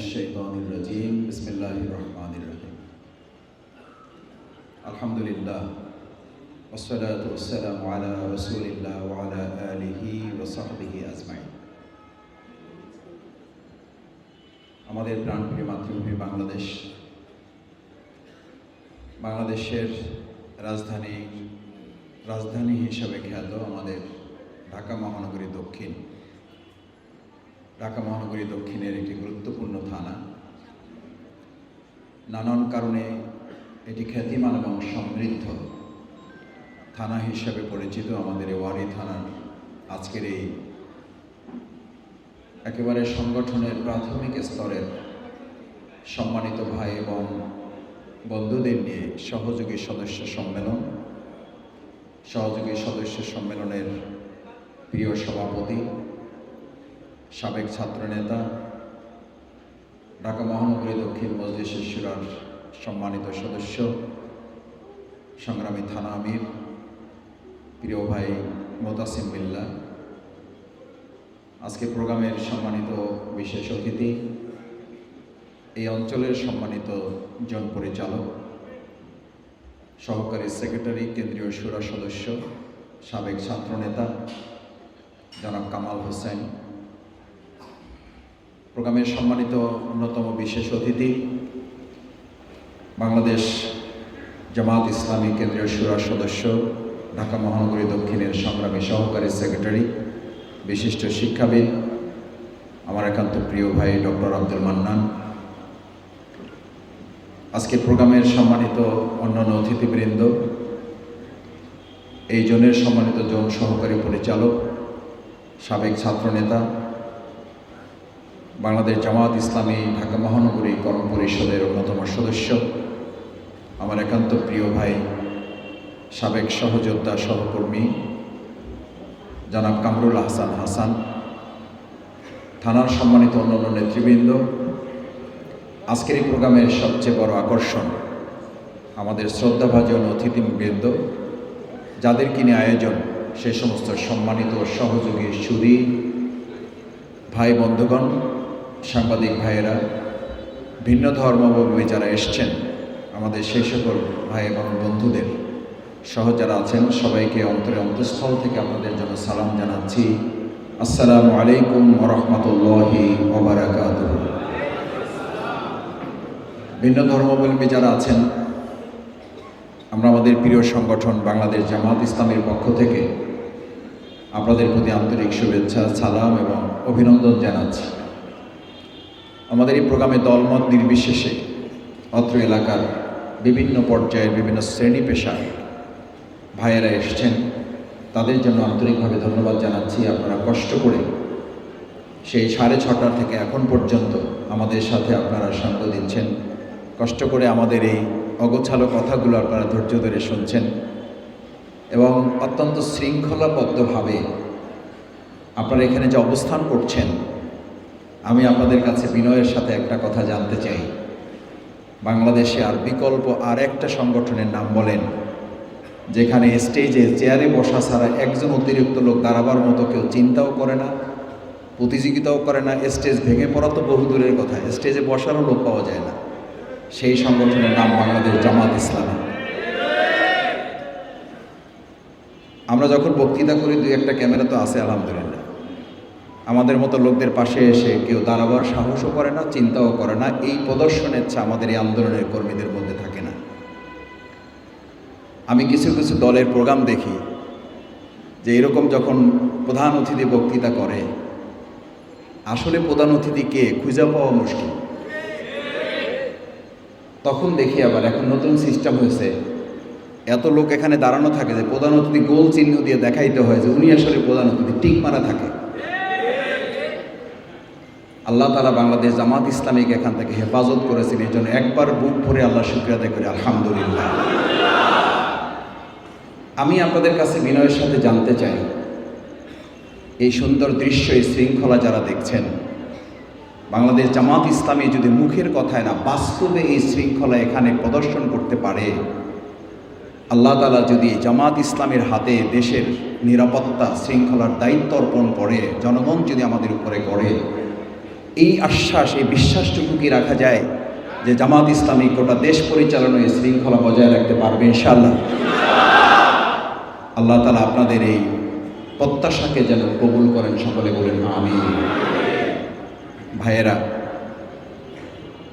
الشيطان الرجيم بسم الله الرحمن الرحيم الحمد لله والصلاة والسلام على رسول الله وعلى آله وصحبه أجمعين আমাদের প্রাণপ্রিয় মাতৃভূমি বাংলাদেশ বাংলাদেশের রাজধানী রাজধানী হিসাবে খ্যাত আমাদের ঢাকা মহানগরী দক্ষিণ ঢাকা মহানগরী দক্ষিণের একটি গুরুত্বপূর্ণ থানা। নানান কারণে এটি খ্যাতিমান এবং সমৃদ্ধ থানা হিসাবে পরিচিত আমাদের ওয়ারি থানার আজকের এই একেবারে সংগঠনের প্রাথমিক স্তরের সম্মানিত ভাই এবং বন্ধুদের নিয়ে সহযোগী সদস্য সম্মেলন। সহযোগী সদস্য সম্মেলনের প্রিয় সভাপতি সাবেক ছাত্রনেতা ঢাকা মহানগরী দক্ষিণ মজলিস সুরার সম্মানিত সদস্য, সংগ্রামী থানা আমির, প্রিয় ভাই মোতাসিম বিল্লা। আজকে প্রোগ্রামের সম্মানিত বিশেষ অতিথি, এই অঞ্চলের সম্মানিত জন পরিচালক সহকারী সেক্রেটারি, কেন্দ্রীয় সুরা সদস্য, সাবেক ছাত্রনেতা, জনাব কামাল হোসেন প্রোগ্রামের সম্মানিত অন্যতম বিশেষ অতিথি, বাংলাদেশ জামাত ইসলামী কেন্দ্রীয় সুরা সদস্য, ঢাকা মহানগরী দক্ষিণের সংগ্রামী সহকারী সেক্রেটারি, বিশিষ্ট শিক্ষাবিদ, আমার একান্ত প্রিয় ভাই ডক্টর আব্দুল মান্নান। আজকে প্রোগ্রামের সম্মানিত অন্যান্য অতিথিবৃন্দ, এই জনের সম্মানিত জন সহকারী পরিচালক, সাবেক ছাত্রনেতা বাংলাদেশ জামাত ইসলামী ঢাকা মহানগরী কর্ম পরিষদের অন্যতম সদস্য, আমার একান্ত প্রিয় ভাই, সাবেক সহযোদ্ধা সহকর্মী, জনাব কামরুল হাসান হাসান, থানার সম্মানিত অন্যান্য নেতৃবৃন্দ। আজকের এই প্রোগ্রামের সবচেয়ে বড় আকর্ষণ আমাদের শ্রদ্ধাভাজন অতিথিবৃন্দ, যাদের কিনে আয়োজন সে সমস্ত সম্মানিত সহযোগী সুদী ভাই বন্ধুগণ সাংবাদিক ভাইয়েরা, ভিন্ন ধর্মাবলম্বী যারা এসছেন, আমাদের সেই সকল ভাই এবং বন্ধুদের, সহ যারা আছেন, সবাইকে অন্তরে অন্তঃস্থল থেকে আপনাদের জন্য সালাম জানাচ্ছি। আসসালামু আলাইকুম রহমতুল্লাহি ওবরাকাত ভিন্ন ধর্মাবলম্বী যারা আছেন, আমরা আমাদের প্রিয় সংগঠন বাংলাদেশ জামাত ইসলামের পক্ষ থেকে আপনাদের প্রতি আন্তরিক শুভেচ্ছা, সালাম এবং অভিনন্দন জানাচ্ছি। আমাদের এই প্রোগ্রামে দলমত নির্বিশেষে অত্র এলাকার বিভিন্ন পর্যায়ের বিভিন্ন শ্রেণি পেশার ভাইয়েরা এসছেন। তাদের জন্য আন্তরিকভাবে ধন্যবাদ জানাচ্ছি। আপনারা কষ্ট করে সেই সাড়ে ছটার থেকে এখন পর্যন্ত আমাদের সাথে আপনারা সঙ্গ দিচ্ছেন। কষ্ট করে আমাদের এই অগোছালো কথাগুলো আপনারা ধৈর্য ধরে শুনছেন এবং অত্যন্ত শৃঙ্খলাবদ্ধভাবে আপনারা এখানে যে অবস্থান করছেন আমি আপনাদের কাছে বিনয়ের সাথে একটা কথা জানতে চাই। বাংলাদেশে আর বিকল্প আর একটা সংগঠনের নাম বলেন, যেখানে স্টেজে চেয়ারে বসা ছাড়া একজন অতিরিক্ত লোক দাঁড়াবার মতো কেউ চিন্তাও করে না, প্রতিযোগিতাও করে না, স্টেজ ভেঙে পড়া তো বহু দূরের কথা, স্টেজে বসারও লোক পাওয়া যায় না। সেই সংগঠনের নাম বাংলাদেশ জামাত ইসলামী। আমরা যখন বক্তৃতা করি, দুই একটা ক্যামেরা তো আছে, আলহামদুলিল্লাহ। আমাদের মতো লোকদের পাশে এসে কেউ দাঁড়াবার সাহসও করে না, চিন্তাও করে না। এই প্রদর্শনের ইচ্ছা আমাদের এই আন্দোলনের কর্মীদের মধ্যে থাকে না। আমি কিছু কিছু দলের প্রোগ্রাম দেখি, যে এরকম যখন প্রধান অতিথি বক্তৃতা করে, আসলে প্রধান অতিথি কে খুঁজে পাওয়া মুশকিল। তখন দেখি আবার এখন নতুন সিস্টেম হয়েছে। এত লোক এখানে দাঁড়ানো থাকে যে প্রধান অতিথি গোল চিহ্ন দিয়ে দেখাইতে হয় যে উনি আসলে প্রধান অতিথি, টিক মারা থাকে। আল্লাহ তালা বাংলাদেশ জামাত ইসলামীকে এখান থেকে হেফাজত করেছেন, এই জন্য একবার বুক ভরে আল্লাহ শুক্রিয়া আদায় করি, আলহামদুলিল্লাহ। আমি আপনাদের কাছে বিনয়ের সাথে জানতে চাই, এই সুন্দর দৃশ্য, এই শৃঙ্খলা যারা দেখছেন, বাংলাদেশ জামাত ইসলামী যদি মুখের কথায় না, বাস্তবে এই শৃঙ্খলা এখানে প্রদর্শন করতে পারে, আল্লাহ তালা যদি জামাত ইসলামের হাতে দেশের নিরাপত্তা শৃঙ্খলার দায়িত্ব অর্পণ করে, জনগণ যদি আমাদের উপরে করে এই আশ্বাস, এই বিশ্বাসটুকু কি রাখা যায় যে জামাত ইসলামী গোটা দেশ পরিচালনায় শৃঙ্খলা বজায় রাখতে পারবে ইনশাআল্লাহ? আল্লাহ তালা আপনাদের এই প্রত্যাশাকে যেন কবুল করেন, সকলে বলেন আমি ভাইয়েরা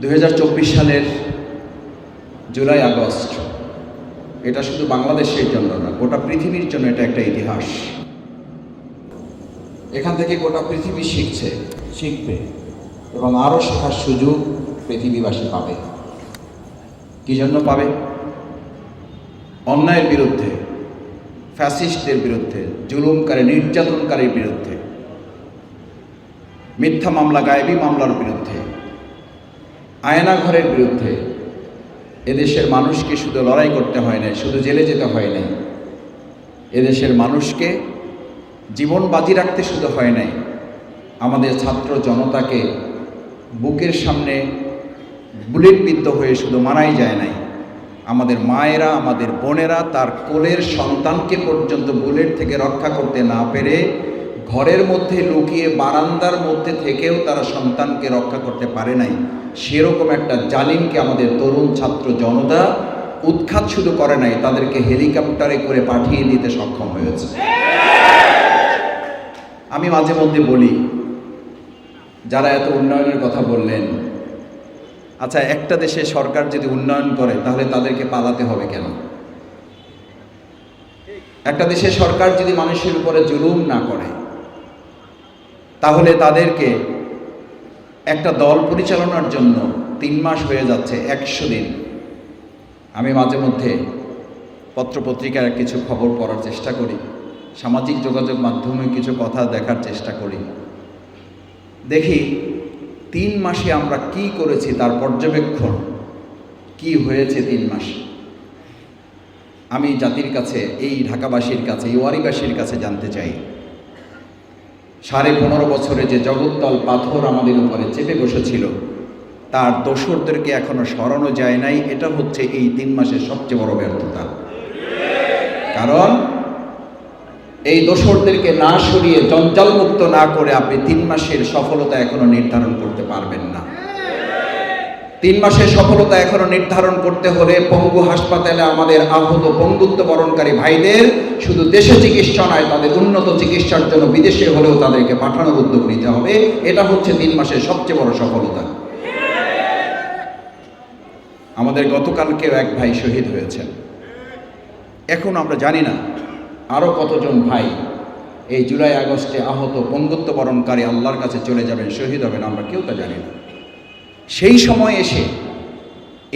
দু হাজার চব্বিশ সালের জুলাই আগস্ট, এটা শুধু বাংলাদেশের জন্য না, গোটা পৃথিবীর জন্য এটা একটা ইতিহাস। এখান থেকে গোটা পৃথিবী শিখছে। শিখবে। এবং আরও শেখার সুযোগ পৃথিবীবাসী পাবে। কি জন্য পাবে? অন্যায়ের বিরুদ্ধে ফ্যাসিস্টের বিরুদ্ধে, জুলুমকারী, নির্যাতনকারীর বিরুদ্ধে, মিথ্যা মামলা, গায়েবী মামলার বিরুদ্ধে, আয়নাঘরের বিরুদ্ধে, এদেশের মানুষকে শুধু লড়াই করতে হয় না শুধু জেলে যেতে হয় নাই, এদেশের মানুষকে জীবন বাজি রাখতে শুধু হয় নাই, আমাদের ছাত্র জনতাকে বুকের সামনে বুলেট বিদ্ধ হয়ে শুধু মারাই যায় নাই। আমাদের মায়েরা, আমাদের বোনেরা তার কোলের সন্তানকে পর্যন্ত বুলেট থেকে রক্ষা করতে না পেরে ঘরের মধ্যে লুকিয়ে বারান্দার মধ্যে থেকেও তারা সন্তানকে রক্ষা করতে পারে নাই। সেরকম একটা জালিমকে আমাদের তরুণ ছাত্র জনতা উৎখাত শুধু করে নাই, তাদেরকে হেলিকপ্টারে করে পাঠিয়ে দিতে সক্ষম হয়েছে। আমি মাঝে মধ্যে বলি যারা এত উন্নয়নের কথা বললেন। আচ্ছা একটা দেশে সরকার যদি উন্নয়ন করে, তাহলে তাদেরকে পালাতে হবে কেন? একটা দেশে সরকার যদি মানুষের উপরে জুলুম না করে, তাহলে তাদেরকে একটা দল পরিচালনার জন্য তিন মাস হয়ে যাচ্ছে, একশো দিন। আমি মাঝে মধ্যে পত্রপত্রিকার কিছু খবর পড়ার চেষ্টা করি, সামাজিক যোগাযোগ মাধ্যমে কিছু কথা দেখার চেষ্টা করি। দেখি তিন মাসে আমরা কি করেছি তার পর্যবেক্ষণ? কি হয়েছে তিন মাসে? আমি জাতির কাছে, এই ঢাকাবাসীর কাছে ওয়ারিবাসীর কাছে জানতে চাই। সাড়ে পনেরো বছরে যে জগত্তল পাথর আমাদের উপরে চেপে বসেছিল, তার দোসরদেরকে এখনও সরানো যায় নাই। এটা হচ্ছে এই তিন মাসের সবচেয়ে বড় ব্যর্থতা। কারণ এই দোসরদেরকে না সরিয়ে জঞ্জালমুক্ত না করে আপনি তিন মাসের সফলতা এখনও নির্ধারণ করতে পারবেন না। তিন মাসের সফলতা এখনও নির্ধারণ করতে হলে পঙ্গু হাসপাতালে আমাদের আহত পঙ্গুত্ব বরণকারী ভাইদের শুধু দেশে চিকিৎসা নয়, তাদের উন্নত চিকিৎসার জন্য বিদেশে হলেও তাদেরকে পাঠানোর উদ্যোগ নিতে হবে। এটা হচ্ছে তিন মাসের সবচেয়ে বড় সফলতা। আমাদের গতকালকেও এক ভাই শহীদ হয়েছেন। এখন আমরা জানি না আরও কতজন ভাই এই জুলাই আগস্টে আহত পঙ্গুত্ব বরণকারী আল্লাহর কাছে চলে যাবেন, শহীদ হবেন, আমরা কেউ তা জানি না। সেই সময় এসে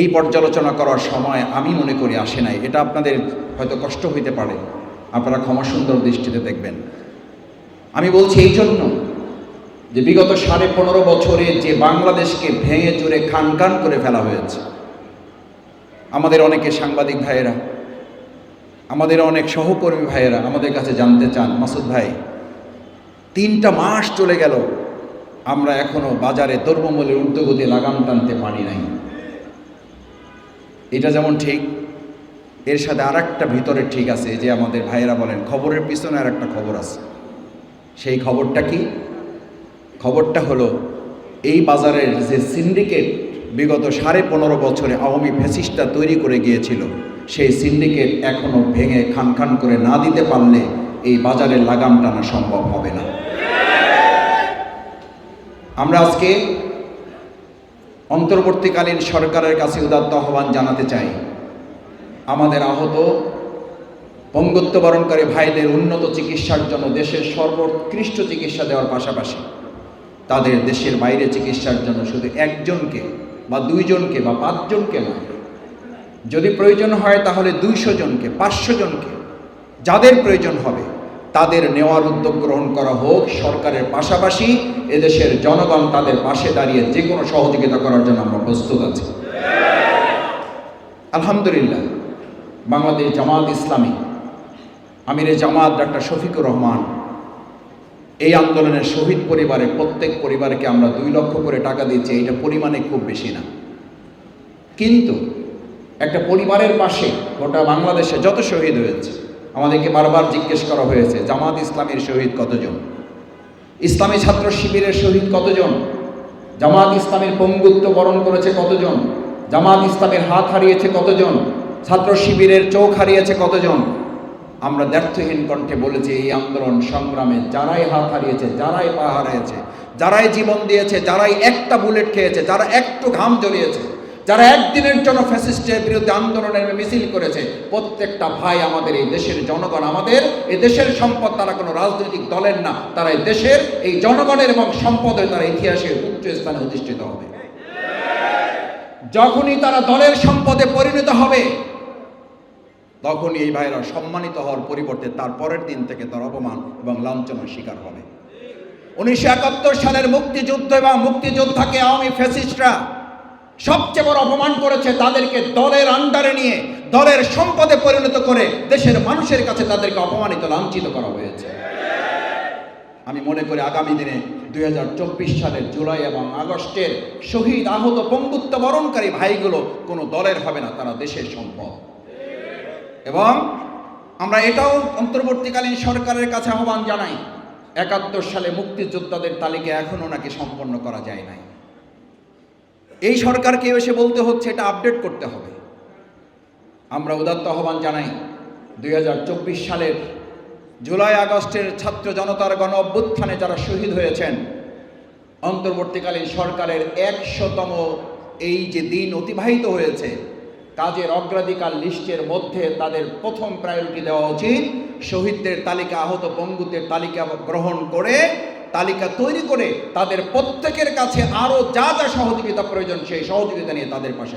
এই পর্যালোচনা করার সময় আমি মনে করি আসে নাই। এটা আপনাদের হয়তো কষ্ট হইতে পারে। আপনারা ক্ষমা সুন্দর দৃষ্টিতে দেখবেন। আমি বলছি এই জন্য যে বিগত সাড়ে পনেরো বছরে যে বাংলাদেশকে ভেঙে চুরে খান খান করে ফেলা হয়েছে, আমাদের অনেকে সাংবাদিক ভাইয়েরা আমাদের অনেক সহকর্মী ভাইয়েরা আমাদের কাছে জানতে চান, মাসুদ ভাই, তিনটা মাস চলে গেল, আমরা এখনও বাজারে দ্রব্যমূল্যের ঊর্ধ্বগতি লাগাম টানতে পারি নাই। এটা যেমন ঠিক, এর সাথে আর একটা ভিতরে ঠিক আছে, যে আমাদের ভাইয়েরা বলেন, খবরের পিছনে আর একটা খবর আছে। সেই খবরটা কি? খবরটা হলো, এই বাজারের যে সিন্ডিকেট বিগত সাড়ে পনেরো বছরে আওয়ামী ফ্যাসিস্টটা তৈরি করে গিয়েছিল সেই সিন্ডিকেট এখনও ভেঙে খান খান করে না দিতে পারলে এই বাজারের লাগাম টানা সম্ভব হবে না। আমরা আজকে অন্তর্বর্তীকালীন সরকারের কাছে উদাত্ত আহ্বান জানাতে চাই। আমাদের আহত, পঙ্গুত্ব বরণকারী ভাইদের উন্নত চিকিৎসার জন্য দেশের সর্বোৎকৃষ্ট চিকিৎসা দেওয়ার পাশাপাশি তাদের দেশের বাইরে চিকিৎসার জন্য শুধু একজনকে বা দুইজনকে বা পাঁচজনকে নয় যদি প্রয়োজন হয় তাহলে দুইশো জনকে, পাঁচশো জনকে, যাদের প্রয়োজন হবে, তাদের নেওয়ার উদ্যোগ গ্রহণ করা হোক সরকারের পাশাপাশি, এদেশের জনগণ তাদের পাশে দাঁড়িয়ে যে কোনো সহযোগিতা করার জন্য আমরা প্রস্তুত আছি। আলহামদুলিল্লাহ, বাংলাদেশ জামাত ইসলামী, আমিরে জামাত ডাক্তার শফিকুর রহমান, এই আন্দোলনের শহীদ পরিবারে প্রত্যেক পরিবারকে আমরা দুই লক্ষ করে টাকা দিচ্ছি এইটা পরিমাণে খুব বেশি না। কিন্তু একটা পরিবারের পাশে গোটা বাংলাদেশে যত শহীদ হয়েছে, আমাদেরকে বারবার জিজ্ঞেস করা হয়েছে, জামাত ইসলামের শহীদ কতজন? ইসলামী ছাত্র শিবিরের শহীদ কতজন? জামাত ইসলামের পঙ্গুত্ব বরণ করেছে কতজন? জামাত ইসলামের হাত হারিয়েছে কতজন? ছাত্র শিবিরের চোখ হারিয়েছে কতজন? আমরা ব্যর্থহীন কণ্ঠে বলেছি, এই আন্দোলন সংগ্রামে যারাই হাত হারিয়েছে, যারাই পা হারিয়েছে, যারাই জীবন দিয়েছে, যারাই একটা বুলেট খেয়েছে, যারা একটু ঘাম জড়িয়েছে যারা একদিনের জন্য ফ্যাসিস্টের বিরুদ্ধে আন্দোলনের মিছিল করেছে, প্রত্যেকটা ভাই আমাদের এই দেশের জনগণ, আমাদের এই দেশের সম্পদ তারা কোনো রাজনৈতিক দলের না, তারা এই দেশের এই জনগণের এবং সম্পদের তারা ইতিহাসের উচ্চ স্থানে অধিষ্ঠিত হবে। যখনই তারা দলের সম্পদে পরিণত হবে, তখনই এই ভাইরা সম্মানিত হওয়ার পরিবর্তে তার পরের দিন থেকে তার অপমান এবং লাঞ্ছনার শিকার হবে। উনিশশো একাত্তর সালের মুক্তিযুদ্ধ এবং মুক্তিযোদ্ধাকে আওয়ামী ফ্যাসিস্টরা সবচেয়ে বড় অপমান করেছে তাদেরকে দলের আন্ডারে নিয়ে, দলের সম্পদে পরিণত করে দেশের মানুষের কাছে তাদেরকে অপমানিত, লাঞ্ছিত করা হয়েছে। আমি মনে করি আগামী দিনে দু হাজার চব্বিশ সালের জুলাই এবং আগস্টের শহীদ আহত পঙ্গুত্ব বরণকারী ভাইগুলো কোনো দলের হবে না, তারা দেশের সম্পদ। এবং আমরা এটাও অন্তর্বর্তীকালীন সরকারের কাছে আহ্বান জানাই, একাত্তর সালে মুক্তিযোদ্ধাদের তালিকা এখনও নাকি সম্পন্ন করা যায় নাই। এই সরকারকে এসে বলতে হচ্ছে, এটা আপডেট করতে হবে। আমরা উদাত্ত আহ্বান জানাই, দুই হাজার চব্বিশ সালের জুলাই আগস্টের ছাত্র জনতার গণ অভ্যুত্থানে যারা শহীদ হয়েছেন, অন্তর্বর্তীকালীন সরকারের একশোতম এই যে দিন অতিবাহিত হয়েছে, কাজের অগ্রাধিকার লিস্টের মধ্যে তাদের প্রথম প্রায়োরিটি দেওয়া উচিত, শহীদদের তালিকা, আহত পঙ্গুদের তালিকা গ্রহণ করে তালিকা তৈরি করে তাদের প্রত্যেকের কাছে আরও যা যা সহযোগিতা প্রয়োজন সেই সহযোগিতা নিয়ে তাদের পাশে